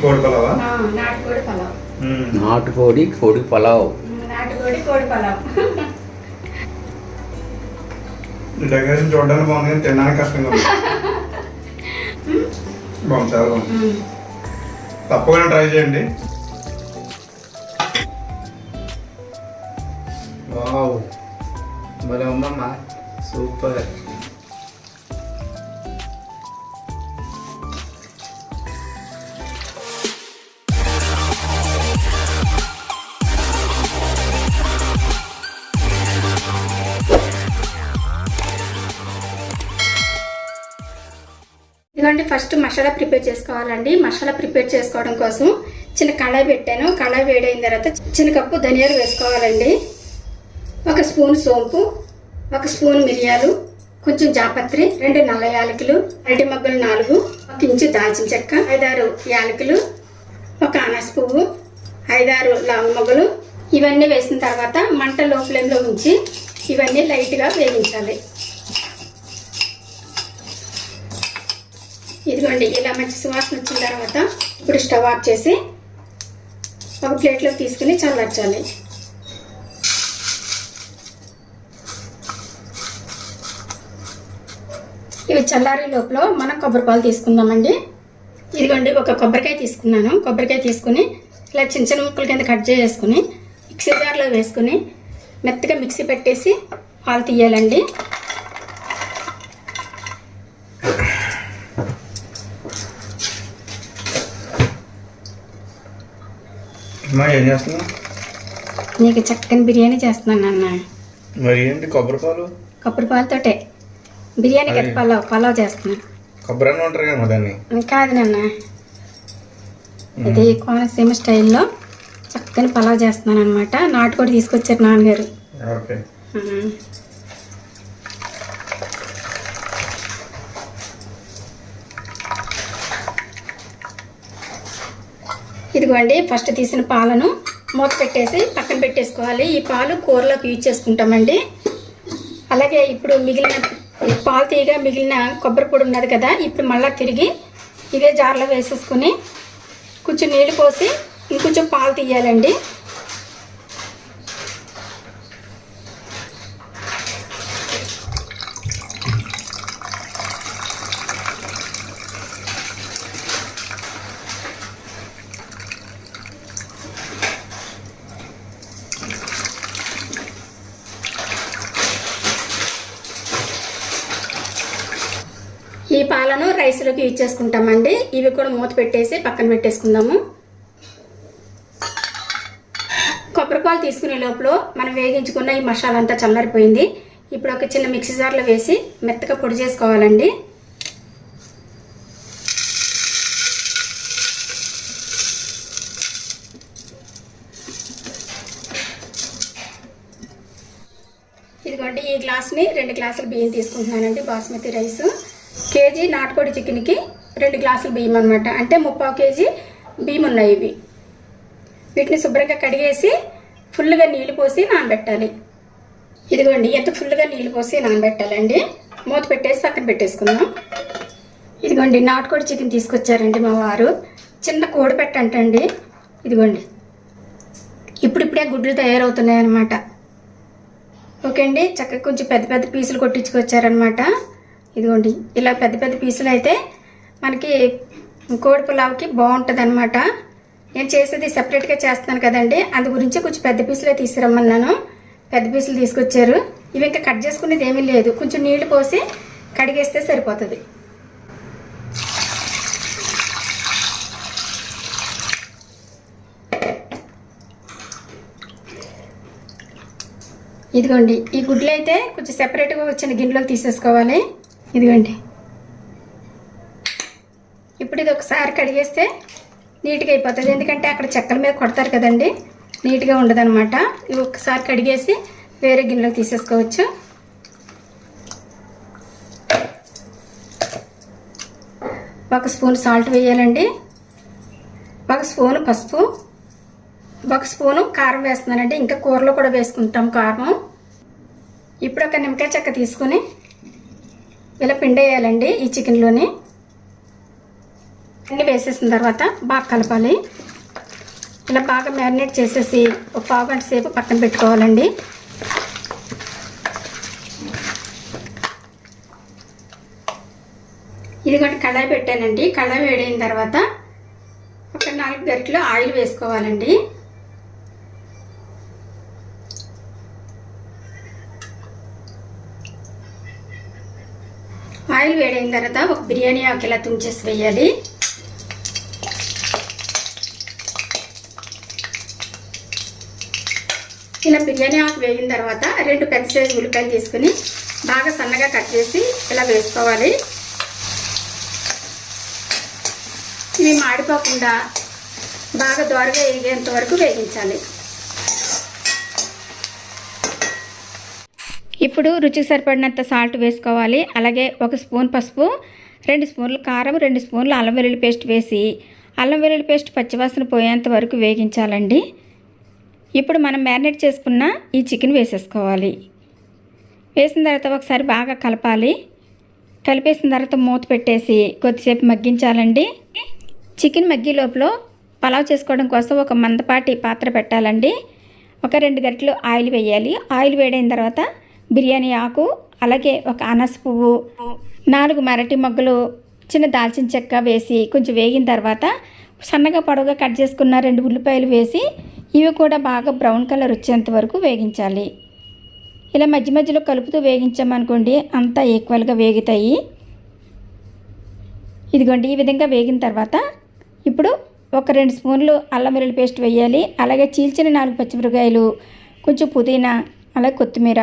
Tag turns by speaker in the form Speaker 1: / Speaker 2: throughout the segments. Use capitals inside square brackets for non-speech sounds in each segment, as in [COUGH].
Speaker 1: కోడి పలావా
Speaker 2: ఆ, నాటుకోడి పలావ్.
Speaker 3: నాటుకోడి కోడి పలావ్.
Speaker 2: నాటుకోడి కోడి పలావ్.
Speaker 1: నుంచి చూడడానికి బాగుంది కానీ తినడానికి కష్టంగా ఉంది. బాగుంది చాలా బాగుంది. తప్పకుండా ట్రై చేయండి.
Speaker 3: వావ్. భలే ఉందమ్మా. సూపర్.
Speaker 2: ఇదిగోండి ఫస్ట్ మసాలా ప్రిపేర్ చేసుకోవాలండి. మసాలా ప్రిపేర్ చేసుకోవడం కోసం చిన్న కళాయి పెట్టాను. కళాయి వేడైన తర్వాత చిన్న కప్పు ధనియాలు వేసుకోవాలండి. ఒక స్పూన్ సోంపు ఒక స్పూన్ మిరియాలు కొంచెం జాపత్రి రెండు నల్ల యాలకులు అరటి మగ్గలు నాలుగు ఒక ఇంచు దాల్చిన చెక్క ఐదారు యాలకులు ఒక అనస పువ్వు ఐదారు లవంగ మొగ్గలు. ఇవన్నీ వేసిన తర్వాత మంట లో ఫ్లేమ్లో ఉంచి ఇవన్నీ లైట్గా వేగించాలి ఇదిగోండి ఇలా మంచి సువాసన వచ్చిన తర్వాత ఇప్పుడు స్టవ్ ఆఫ్ చేసి ఒక ప్లేట్లో తీసుకుని చల్లార్చాలి. ఇవి చల్లారి లోపల మనం కొబ్బరి పాలు తీసుకుందామండి. ఇదిగోండి ఒక కొబ్బరికాయ తీసుకున్నాను. కొబ్బరికాయ తీసుకుని ఇలా చిన్న చిన్న ముక్కల కింద కట్ చేసుకుని మిక్సీ జార్లో వేసుకుని మెత్తగా మిక్సీ పెట్టేసి పాలు తీయాలండి.
Speaker 1: అమ్మా ఏం చేస్తున్నావు
Speaker 2: నీకు చక్కని బిర్యానీ చేస్తున్నాను అన్న
Speaker 1: మరి ఏంటి కొబ్బరి పాలు?
Speaker 2: కొబ్బరి పాలతోటే బిర్యానీ కదా పలావ్ పలావ్ చేస్తున్నాను.
Speaker 1: కొబ్బరి అన్నం అంటారు కదా దాన్ని.
Speaker 2: కాదు నాన్న. ఇది కోనసీమ స్టైల్లో చక్కని పలావ్ చేస్తున్నాను అనమాట నాటుకోడి తీసుకొచ్చారు నాన్నగారు.
Speaker 1: ఓకే.
Speaker 2: ఇదిగోండి ఫస్ట్ తీసిన పాలను మూత పెట్టేసి పక్కన పెట్టేసుకోవాలి. ఈ పాలు కూరలోకి యూజ్ చేసుకుంటామండి. అలాగే ఇప్పుడు మిగిలిన పాలు తీయగా మిగిలిన కొబ్బరి పొడి ఉన్నది కదా ఇప్పుడు మళ్ళీ తిరిగి ఇదే జార్లో వేసేసుకుని కొంచెం నీళ్ళు పోసి ఇంకొంచెం పాలు తీయాలండి ఈ పాలను ఇచ్చేసుకుంటామండి. ఇవి కూడా మూత పెట్టేసి పక్కన పెట్టేసుకుందాము. కొబ్బరి పాలు తీసుకునే లోపల మనం వేగించుకున్న ఈ మసాలా అంతా చల్లారిపోయింది. ఇప్పుడు ఒక చిన్న మిక్సీ జార్లో వేసి మెత్తగా పొడి చేసుకోవాలండి. ఇదిగోండి ఈ గ్లాస్ని రెండు గ్లాసులు బియ్యం తీసుకుంటున్నానండి బాస్మతి రైస్. కేజీ నాటుకోడి చికెన్కి రెండు గ్లాసులు బియ్యం అనమాట అంటే ముప్పావు కేజీ బియ్యం ఉన్నాయి ఇవి. వీటిని శుభ్రంగా కడిగేసి ఫుల్గా నీళ్ళు పోసి నానబెట్టాలి. ఇదిగోండి ఎంత ఫుల్గా నీళ్ళు పోసి నానబెట్టాలండి? మూత పెట్టేసి పక్కన పెట్టేసుకుందాం. ఇదిగోండి నాటుకోడి చికెన్ తీసుకొచ్చారండి మా వారు. చిన్న కోడి పెట్టంటండి ఇదిగోండి ఇప్పుడిప్పుడే గుడ్లు తయారవుతున్నాయి అన్నమాట ఓకే అండి చక్కగా కొంచెం పెద్ద పెద్ద పీసులు కొట్టించుకొచ్చారనమాట ఇదిగోండి ఇలా పెద్ద పెద్ద పీసులు అయితే మనకి కోడి పులావ్కి బాగుంటుంది అనమాట నేను చేసేది సెపరేట్గా చేస్తున్నాను కదండి అందు గురించి కొంచెం పెద్ద పీసులే తీసుకురమ్మన్నాను. పెద్ద పీసులు తీసుకొచ్చారు. ఇవి ఇంకా కట్ చేసుకునేది ఏమీ లేదు. కొంచెం నీళ్ళు పోసి కడిగేస్తే సరిపోతుంది. ఇదిగోండి ఈ గుడ్లు అయితే కొంచెం సెపరేట్గా వచ్చిన గిన్నెలోకి తీసేసుకోవాలి. ఇదిగోండి. ఇప్పుడు ఇది ఒకసారి కడిగేస్తే నీట్గా అయిపోతుంది. ఎందుకంటే అక్కడ చెక్కల మీద కొడతారు కదండి నీట్గా ఉండదన్నమాట. ఇవి ఒకసారి కడిగేసి వేరే గిన్నెలో తీసేసుకోవచ్చు. ఒక స్పూన్ సాల్ట్ వేయాలండి. ఒక స్పూన్ పసుపు. ఒక స్పూను కారం వేస్తున్నానండి. ఇంకా కూరలో కూడా వేసుకుంటాం కారం. ఇప్పుడు ఒక నిమ్మకాయ చెక్క తీసుకొని ఇలా పిండేయాలండి ఈ చికెన్లోని అన్ని వేసేసిన తర్వాత బాగా కలపాలి. ఇలా బాగా మ్యారినేట్ చేసేసి ఒక పావు గంట సేపు పక్కన పెట్టుకోవాలండి. ఇది కూడా కళాయి పెట్టానండి. కళాయి వేడైన తర్వాత ఒక నాలుగు గరిటెలు ఆయిల్ వేసుకోవాలండి. ఆయిల్ వేడైన తర్వాత ఒక బిర్యానీ ఆకు ఇలా తుంచేసి వేయాలి. ఇలా బిర్యానీ ఆకు వేగిన తర్వాత రెండు పెద్ద సైజు ఉల్లిపాయలు తీసుకుని బాగా సన్నగా కట్ చేసి ఇలా వేసుకోవాలి. ఇవి మాడిపోకుండా బాగా దోరగా వేగేంత వరకు వేగించాలి. ఇప్పుడు రుచికి సరిపడినంత సాల్ట్ వేసుకోవాలి. అలాగే ఒక స్పూన్ పసుపు రెండు స్పూన్లు కారం రెండు స్పూన్లు అల్లం వెల్లుల్లి పేస్ట్ వేసి అల్లం వెల్లుల్లి పేస్ట్ పచ్చివాసన పోయేంత వరకు వేగించాలండి. ఇప్పుడు మనం మ్యారినేట్ చేసుకున్న ఈ చికెన్ వేసేసుకోవాలి. వేసిన తర్వాత ఒకసారి బాగా కలపాలి. కలిపేసిన తర్వాత మూత పెట్టేసి కొద్దిసేపు మగ్గించాలండి. చికెన్ మగ్గి లోపల పలావ్ చేసుకోవడం కోసం ఒక మందపాటి పాత్ర పెట్టాలండి. ఒక రెండు గంటలు ఆయిల్ వేయాలి. ఆయిల్ వేడైన తర్వాత బిర్యానీ ఆకు అలాగే ఒక అనస పువ్వు నాలుగు మరటి మొగ్గలు చిన్న దాల్చిన చెక్క వేసి కొంచెం వేగిన తర్వాత సన్నగా పొడవుగా కట్ చేసుకున్న రెండు ఉల్లిపాయలు వేసి ఇవి కూడా బాగా బ్రౌన్ కలర్ వచ్చేంత వరకు వేగించాలి. ఇలా మధ్య మధ్యలో కలుపుతూ వేగించామనుకోండి అంతా ఈక్వల్గా వేగుతాయి. ఇదిగోండి ఈ విధంగా వేగిన తర్వాత ఇప్పుడు ఒక రెండు స్పూన్లు అల్లం వెల్లుల్లి పేస్ట్ వేయాలి. అలాగే చీల్చిన నాలుగు పచ్చిమిరకాయలు కొంచెం పుదీనా అలాగే కొత్తిమీర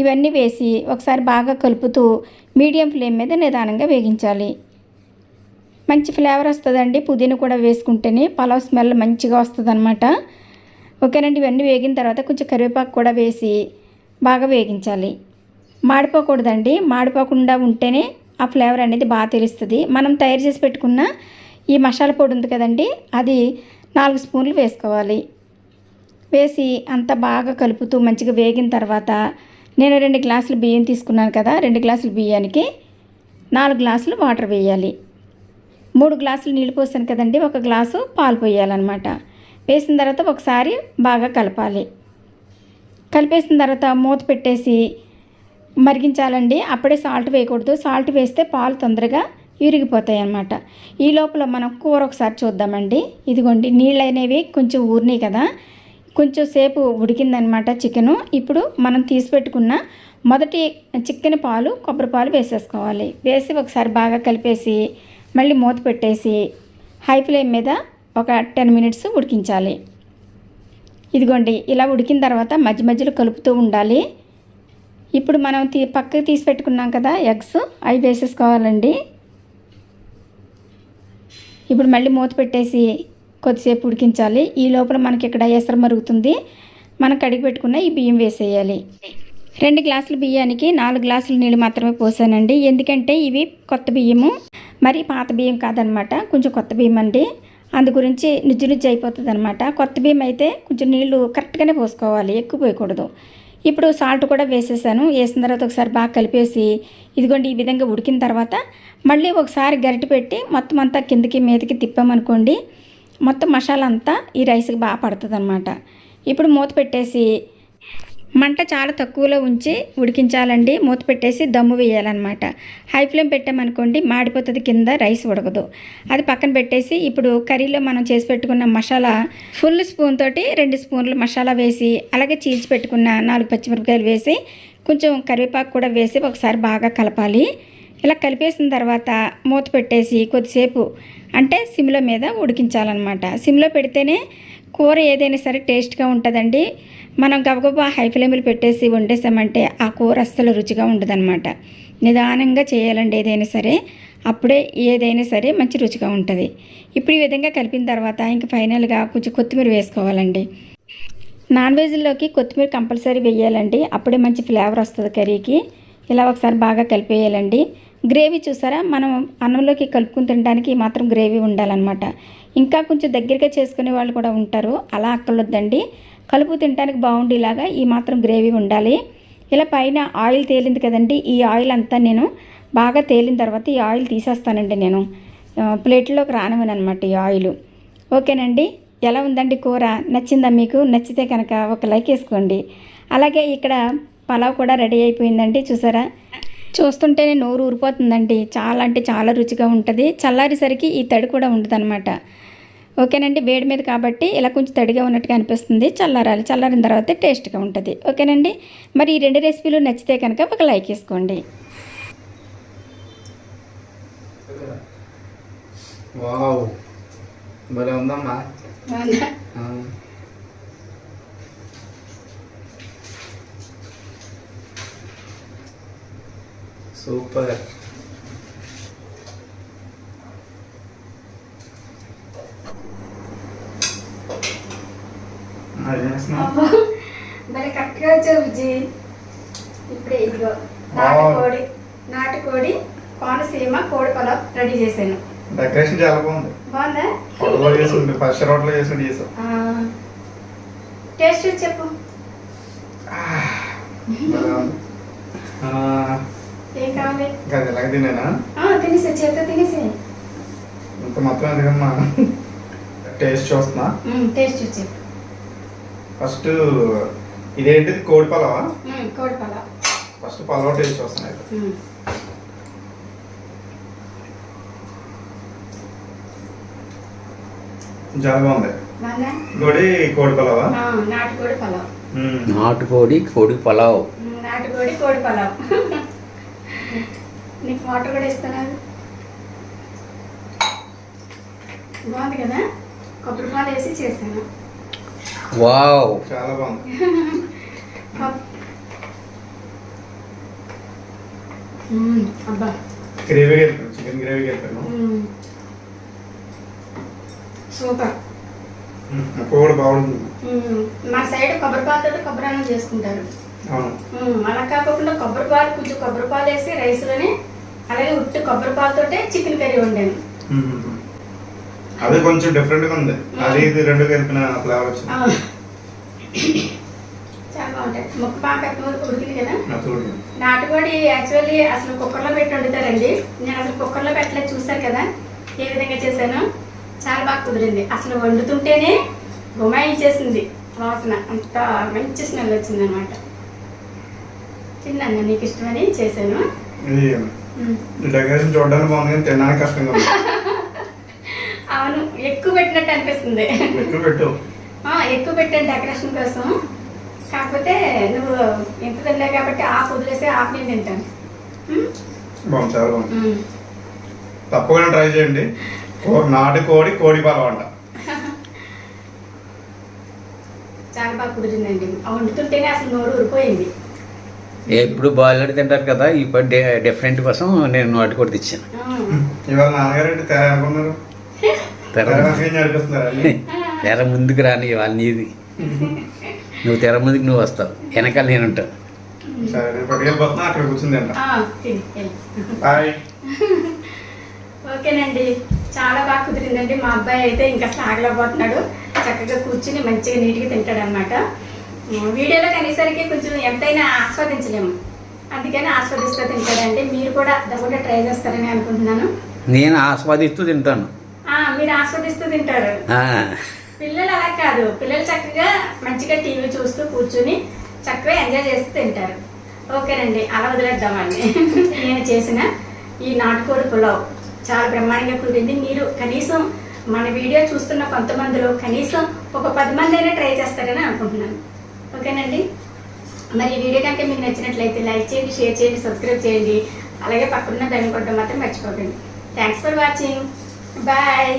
Speaker 2: ఇవన్నీ వేసి ఒకసారి బాగా కలుపుతూ మీడియం ఫ్లేమ్ మీద నిదానంగా వేగించాలి. మంచి ఫ్లేవర్ వస్తుందండి. పుదీనా కూడా వేసుకుంటేనే పలావ్ స్మెల్ మంచిగా వస్తుంది అనమాట ఓకేనండి ఇవన్నీ వేగిన తర్వాత కొంచెం కరివేపాకు కూడా వేసి బాగా వేగించాలి. మాడిపోకూడదండి. మాడిపోకుండా ఉంటేనే ఆ ఫ్లేవర్ అనేది బాగా తెలుస్తుంది. మనం తయారు చేసి పెట్టుకున్న ఈ మసాలా పొడి ఉంది కదండి అది నాలుగు స్పూన్లు వేసుకోవాలి. వేసి అంతా బాగా కలుపుతూ మంచిగా వేగిన తర్వాత నేను రెండు గ్లాసులు బియ్యం తీసుకున్నాను కదా రెండు గ్లాసులు బియ్యానికి నాలుగు గ్లాసులు వాటర్ వేయాలి. మూడు గ్లాసులు నీళ్ళు పోసాను కదండి ఒక గ్లాసు పాలు పోయాలన్నమాట. వేసిన తర్వాత ఒకసారి బాగా కలపాలి. కలిపేసిన తర్వాత మూత పెట్టేసి మరిగించాలండి. అప్పుడే సాల్ట్ వేయకూడదు. సాల్ట్ వేస్తే పాలు తొందరగా విరిగిపోతాయి అన్నమాట ఈ లోపల మనం కూర ఒకసారి చూద్దామండి. ఇదిగోండి నీళ్ళు అనేవి కొంచెం ఊరినాయి కదా. కొంచెం సేపు ఉడికిందనమాట చికెను. ఇప్పుడు మనం తీసి పెట్టుకున్న మొదటి చికెన్ పాలు కొబ్బరి పాలు వేసేసుకోవాలి. వేసి ఒకసారి బాగా కలిపేసి మళ్ళీ మూత పెట్టేసి హై ఫ్లేమ్ మీద ఒక టెన్ మినిట్స్ ఉడికించాలి. ఇదిగోండి ఇలా ఉడికిన తర్వాత మధ్య మధ్యలో కలుపుతూ ఉండాలి. ఇప్పుడు మనం తీ పక్కకి తీసి పెట్టుకున్నాం కదా ఎగ్స్ అవి వేసేసుకోవాలండి. ఇప్పుడు మళ్ళీ మూత పెట్టేసి కొద్దిసేపు ఉడికించాలి. ఈ లోపల మనకి ఇక్కడ ఎసరు మరుగుతుంది. మనం కడిగి పెట్టుకున్న ఈ బియ్యం వేసేయాలి. రెండు గ్లాసుల బియ్యానికి నాలుగు గ్లాసుల నీళ్ళు మాత్రమే పోసానండి. ఎందుకంటే ఇవి కొత్త బియ్యము. మరి పాత బియ్యం కాదనమాట. కొంచెం కొత్త బియ్యం అండి. అందు గురించి నుజ్జు నుజ్జు అయిపోతుంది అనమాట కొత్త బియ్యం అయితే కొంచెం నీళ్ళు కరెక్ట్గానే పోసుకోవాలి. ఎక్కువ పోయకూడదు. ఇప్పుడు సాల్ట్ కూడా వేసేసాను. వేసిన తర్వాత ఒకసారి బాగా కలిపేసి ఇదిగోండి ఈ విధంగా ఉడికిన తర్వాత మళ్ళీ ఒకసారి గరిటె పెట్టి మొత్తం అంతా కిందకి మీదకి తిప్పామనుకోండి మొత్తం మసాలా అంతా ఈ రైస్కి బాగా పడుతుంది అనమాట ఇప్పుడు మూత పెట్టేసి మంట చాలా తక్కువలో ఉంచి ఉడికించాలండి. మూత పెట్టేసి దమ్ము వేయాలన్నమాట. హై ఫ్లేమ్ పెట్టామనుకోండి మాడిపోతుంది కింద రైస్ ఉడకదు. అది పక్కన పెట్టేసి ఇప్పుడు కర్రీలో మనం చేసి పెట్టుకున్న మసాలా ఫుల్ స్పూన్ తోటి రెండు స్పూన్లు మసాలా వేసి అలాగే చీల్చి పెట్టుకున్న నాలుగు పచ్చిమిరపకాయలు వేసి కొంచెం కరివేపాకు కూడా వేసి ఒకసారి బాగా కలపాలి. ఇలా కలిపేసిన తర్వాత మూత పెట్టేసి కొద్దిసేపు అంటే సిమ్లో మీద ఉడికించాలన్నమాట. సిమ్లో పెడితేనే కూర ఏదైనా సరే టేస్ట్గా ఉంటుందండి. మనం గబగబా హై ఫ్లేమ్లు పెట్టేసి వండేసామంటే ఆ కూర అస్సలు రుచిగా ఉండదన్నమాట. నిదానంగా చేయాలండి ఏదైనా సరే. అప్పుడే ఏదైనా సరే మంచి రుచిగా ఉంటుంది. ఇప్పుడు ఈ విధంగా కలిపిన తర్వాత ఇంక ఫైనల్గా కొంచెం కొత్తిమీర వేసుకోవాలండి. నాన్ వెజ్లోకి కొత్తిమీర కంపల్సరీ వేయాలండి. అప్పుడే మంచి ఫ్లేవర్ వస్తుంది కర్రీకి. ఇలా ఒకసారి బాగా కలిపేయాలండి. గ్రేవీ చూసారా? మనం అన్నంలోకి కలుపుకుని తినడానికి ఈ మాత్రం గ్రేవీ ఉండాలన్నమాట. ఇంకా కొంచెం దగ్గరగా చేసుకునే వాళ్ళు కూడా ఉంటారు. అలా అక్కర్లొద్దండి. కలుపు తినడానికి బాగుండేలాగా ఈ మాత్రం గ్రేవీ ఉండాలి. ఇలా పైన ఆయిల్ తేలింది కదండి. ఈ ఆయిల్ అంతా నేను బాగా తేలిన తర్వాత ఈ ఆయిల్ తీసేస్తానండి నేను. ప్లేట్లోకి రానివ్వనమాట ఈ ఆయిల్. ఓకేనండి? ఎలా ఉందండి కూర? నచ్చిందా మీకు? నచ్చితే కనుక ఒక లైక్ వేసుకోండి. అలాగే ఇక్కడ పలావ్ కూడా రెడీ అయిపోయిందండి. చూసారా? చూస్తుంటేనే నోరు ఊరిపోతుందండి. చాలా అంటే చాలా రుచిగా ఉంటుంది. చల్లారేసరికి ఈ తడి కూడా ఉండదు ఓకేనండి? వేడి మీద కాబట్టి ఇలా కొంచెం తడిగా ఉన్నట్టుగా అనిపిస్తుంది. చల్లారాలి. చల్లారిన తర్వాత టేస్ట్గా ఉంటుంది. ఓకేనండి? మరి ఈ రెండు రెసిపీలు నచ్చితే కనుక ఒక లైక్ వేసుకోండి.
Speaker 3: వావ్. ఉందమ్మా. సూపర్
Speaker 2: మరి కరెక్ట్గా వచ్చావు విజి ఇప్పుడే ఇదిగో నాటుకోడి నాటుకోడి కోనసీమ కోడి పొలం రెడీ చేశాను.
Speaker 1: డెకరేషన్ చాలా బాగుంది.
Speaker 2: బాగుందా?
Speaker 1: హోటల్లో చేసింది ఫస్ట్ రోడ్లో చేసినట్టు చేసాం
Speaker 2: ఆ, టేస్ట్ చూసి చెప్పు.
Speaker 1: ఎలాగ తినేనా
Speaker 2: తినేసే చేత తినేసే.
Speaker 1: ఇంత మొత్తం ఎందుకమ్మా టేస్ట్ చూస్తున్నా.
Speaker 2: టేస్ట్ చూసి
Speaker 1: ఫస్ట్ ఇదేంటి? కోడి పలావా? ఫస్ట్ పలావ్ టేస్ట్ చూస్తున్నాయి. చాలా బాగుంది. కోడి కోడి పలావా?
Speaker 2: ఆ, నాటుకోడి పొలం
Speaker 1: మ్మ్.
Speaker 3: నాటుకోడి కోడి పలావ్.
Speaker 2: నాటుకోడి కోడి పొలం నీకు వాటర్ కూడా ఇస్తాను బాగుంది కదా? కొబ్బరి పాలు వేసి చేశాను.
Speaker 3: వావ్.
Speaker 1: చాలా బాగుంది.
Speaker 2: అబ్బా.
Speaker 1: గ్రేవీ చికెన్ గ్రేవీ కలిపాను.
Speaker 2: సూపర్.
Speaker 1: కూడా
Speaker 2: మా సైడ్ కొబ్బరి పాలతో కొబ్బరి అన్నం చేసుకుంటారు. అలా కాకుండా కొబ్బరి పాలు కొంచెం కొబ్బరి పాలు వేసి రైస్లోనే అలాగే ఉట్టి కొబ్బరి పాలతోటే చికెన్ కర్రీ వండాను.
Speaker 1: అది కొంచెం డిఫరెంట్గా ఉంది. అది ఇది రెండు కలిపిన ఫ్లేవర్ వచ్చింది.
Speaker 2: చాలా బాగుంటాయి. ముక్క బాగా ఉడికింది కదా? నాటుకోడి యాక్చువల్లీ అసలు కుక్కర్లో పెట్టి వండుతారండి. నేను అసలు కుక్కర్లో పెట్టలేదు చూసారు కదా? ఏ విధంగా చేశాను? చాలా బాగా కుదిరింది. అసలు వండుతుంటేనే గుమాయించేసింది వాసన. అంత మంచి స్మెల్ వచ్చింది అనమాట తిన్నాను నీకు ఇష్టమని చేశాను.
Speaker 1: డెకరేషన్ చూడడానికి బాగుంది కానీ తినడానికి కష్టంగా ఉంది. [LAUGHS]
Speaker 2: అవును ఎక్కువ పెట్టినట్టు అనిపిస్తుంది.
Speaker 1: ఎక్కువ పెట్టు.
Speaker 2: ఆ, ఎక్కువ పెట్టాను డెకరేషన్ కోసం. కాకపోతే నువ్వు ఎంత తినలే కాబట్టి ఆఫ్ వదిలేసి ఆఫ్ నేను తింటాను?
Speaker 1: బాగుంది చాలా బాగుంది. తప్పకుండా ట్రై చేయండి. నాటు కోడి కోడి పాల వంట. [LAUGHS]
Speaker 2: చాలా బాగా కుదిరిందండి. ఆ వండుతుంటేనే అసలు నోరు ఊరిపోయింది.
Speaker 3: ఎప్పుడు బాయిలర్ తింటారు కదా ఇప్పుడు డిఫరెంట్ కోసం నేను నాటుకోడి తెచ్చాను.
Speaker 2: ఉమ్.
Speaker 1: ఇవాళ నాన్నగారు తెర అనుకున్నారు.
Speaker 3: తెర ముందుకు రాని ఇవాళ నీది. నువ్వు తెర ముందుకు నువ్వు వస్తావు. వెనకాల నేను ఉంటాను
Speaker 2: ఓకేనండి. చాలా బాగా కుదిరిందండి. మా అబ్బాయి అయితే ఇంకా సాగలేకపోతున్నాడు. చక్కగా కూర్చుని మంచిగా నీట్గా తింటాడు అనమాట వీడియోలో కనేసరికి కొంచెం ఎంతైనా ఆస్వాదించలేము. అందుకని ఆస్వాదిస్తూ తింటాడండి మీరు కూడా తప్పకుండా ట్రై చేస్తారని అనుకుంటున్నాను.
Speaker 3: నేను ఆస్వాదిస్తూ తింటాను.
Speaker 2: మీరు ఆస్వాదిస్తూ తింటారు. పిల్లలు అలా కాదు. పిల్లలు చక్కగా మంచిగా టీవీ చూస్తూ కూర్చుని చక్కగా ఎంజాయ్ చేస్తూ తింటారు. ఓకేనండి అలా వదిలేద్దామండి. నేను చేసిన ఈ నాటుకోడి పులావ్ చాలా బ్రహ్మాండంగా కుదిరింది. మీరు కనీసం మన వీడియో చూస్తున్న కొంతమందిలో కనీసం ఒక పది మంది అయినా ట్రై చేస్తారని అనుకుంటున్నాను. ఓకేనండి? మరి ఈ వీడియో కనుక మీకు నచ్చినట్లయితే లైక్ చేయండి షేర్ చేయండి సబ్స్క్రైబ్ చేయండి. అలాగే పక్కన బెల్ కొట్టడం మాత్రం మర్చిపోకండి. Thanks for watching bye